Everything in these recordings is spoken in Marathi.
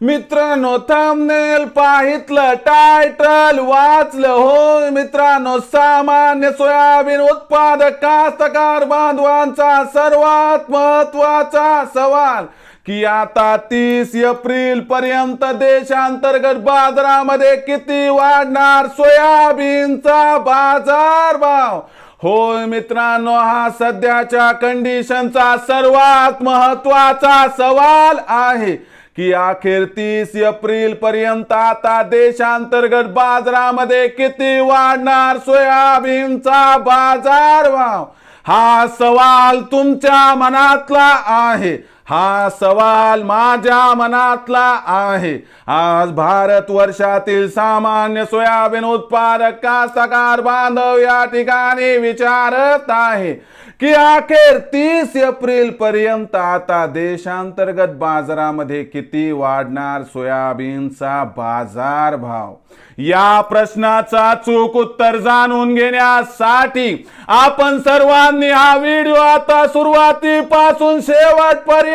मित्रांनो थंबनेल पाहितलं टायटल वाचलं. हो मित्रांनो सामान्य सोयाबीन उत्पादक कास्तकार बांधवांचा सर्वात महत्त्वाचा सवाल की आता तीस एप्रिल पर्यंत देशांतर्गत बाजारामध्ये किती वाढणार सोयाबीनचा बाजार भाव होय मित्रांनो हा सध्याच्या कंडिशनचा सर्वात महत्त्वाचा सवाल आहे. की अखेर तीस एप्रिल पर्यंत आता देशांतर्गत बाजारामध्ये किती वाढणार सोयाबीनचा बाजार भाव हा सवाल तुमच्या मनातला आहे. हा सवाल माझ्या मनातला आहे. आज भारत वर्षातील सामान्य सोयाबीन उत्पादक कास्तकार बांधव या ठिकाणी विचारत आहे की अखेर तीस एप्रिल पर्यंत आता देशांतर्गत बाजारामध्ये किती वाढणार सोयाबीनचा बाजार भाव या प्रश्नाचा चूक उत्तर जाणून घेण्यासाठी आपण सर्वांनी हा व्हिडिओ आता सुरुवातीपासून शेवटपर्यंत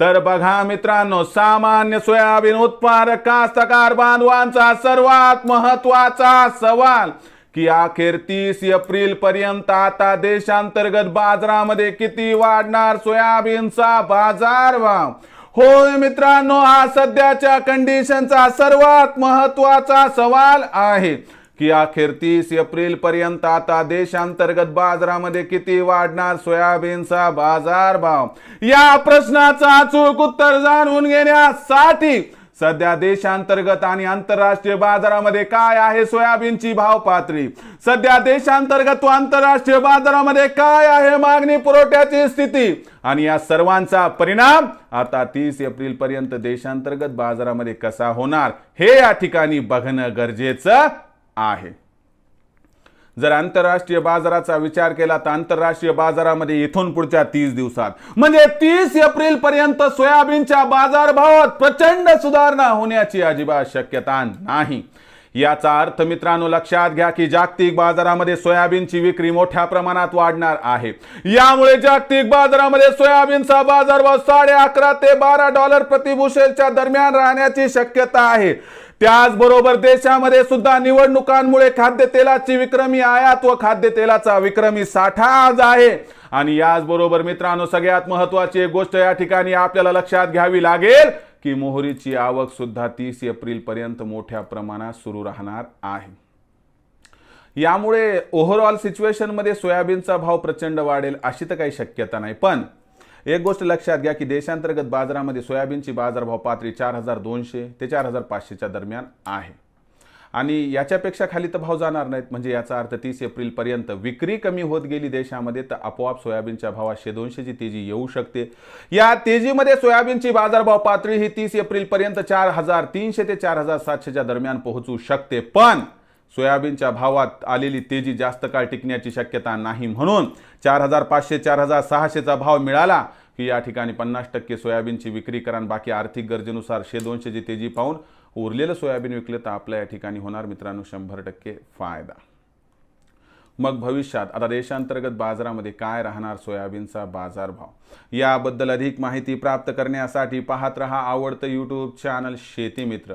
तर बघा मित्रांनो सामान्य सोयाबीन उत्पादक कास्तकार बांधवांचा सर्वात महत्त्वाचा सवाल की अखेर तीस एप्रिल पर्यंत आता देशांतर्गत बाजारामध्ये किती वाढणार सोयाबीनचा बाजार भाव होय मित्रांनो हा सध्याच्या कंडिशनचा सर्वात महत्त्वाचा सवाल आहे. की अखेर तीस एप्रिल पर्यंत आता देशांतर्गत बाजारामध्ये किती वाढणार सोयाबीनचा बाजार भाव या प्रश्नाचा अचूक उत्तर जाणून घेण्यासाठी सध्या देशांतर्गत आणि आंतरराष्ट्रीय बाजारामध्ये काय आहे सोयाबीनची भाव पातळी? सध्या देशांतर्गत व आंतरराष्ट्रीय बाजारामध्ये काय आहे मागणी पुरवठ्याची स्थिती? आणि या सर्वांचा परिणाम आता तीस एप्रिल पर्यंत देशांतर्गत बाजारामध्ये कसा होणार हे या ठिकाणी बघणं गरजेचं आहे. जर आंतरराष्ट्रीय बाजाराचा विचार केला तर आंतरराष्ट्रीय बाजारामध्ये इथून पुढच्या तीस दिवसात म्हणजे तीस एप्रिल पर्यंत सोयाबीनच्या बाजारभावात प्रचंड सुधारणा होण्याची अजिबात शक्यता नाही. याचा अर्थ मित्रांनो लक्षात घ्या की जागतिक बाजारामध्ये सोयाबीनची विक्री मोठ्या प्रमाणात वाढणार आहे. यामुळे जागतिक बाजारामध्ये सोयाबीनचा बाजारभाव साडे अकरा ते बारा डॉलर प्रतिभूषेलच्या दरम्यान राहण्याची शक्यता आहे. त्याचबरोबर देशामध्ये सुद्धा निवडणुकांमुळे खाद्यतेलाची विक्रमी आयात व खाद्यतेलाचा विक्रमी साठा आज आहे. आणि याचबरोबर मित्रांनो सगळ्यात महत्वाची एक गोष्ट या ठिकाणी आपल्याला लक्षात घ्यावी लागेल की मोहरीची आवक सुद्धा तीस एप्रिल पर्यंत मोठ्या प्रमाणात सुरू राहणार आहे. यामुळे ओव्हरऑल सिच्युएशनमध्ये सोयाबीनचा भाव प्रचंड वाढेल अशी तर काही शक्यता नाही. पण एक गोष्ट लक्षात घ्या की देशांतर्गत बाजारामध्ये सोयाबीनची बाजारभाव पातळी चार हजार दोनशे ते चार हजार पाचशेच्या दरम्यान आहे. आणि याच्यापेक्षा खाली तर भाव जाणार नाहीत. म्हणजे याचा अर्थ तीस एप्रिलपर्यंत विक्री कमी होत गेली देशामध्ये तर आपोआप सोयाबीनच्या भावात शेदोनशेची तेजी येऊ शकते. या तेजीमध्ये सोयाबीनची बाजारभाव पातळी ही तीस एप्रिलपर्यंत चार हजार तीनशे ते चार हजार सातशेच्या दरम्यान पोहोचू शकते. पण सोयाबीनच्या भावात आलेली तेजी जास्त काळ टिकण्याची शक्यता नाही म्हणून चार हजार पाचशे चार हजार सहाशेचा भाव मिळाला की या ठिकाणी पन्नास टक्के सोयाबीनची विक्री करा बाकी आर्थिक गरजेनुसार शे दोनशेची तेजी पाहून उरलेलं सोयाबीन विकलं तर आपल्या या ठिकाणी होणार मित्रांनो शंभर टक्के फायदा. मग भविष्यात आता देशांतर्गत बाजारामध्ये काय राहणार सोयाबीनचा बाजारभाव? याबद्दल अधिक माहिती प्राप्त करण्यासाठी पाहत रहा आवडतं यूट्यूब चॅनल शेती मित्र.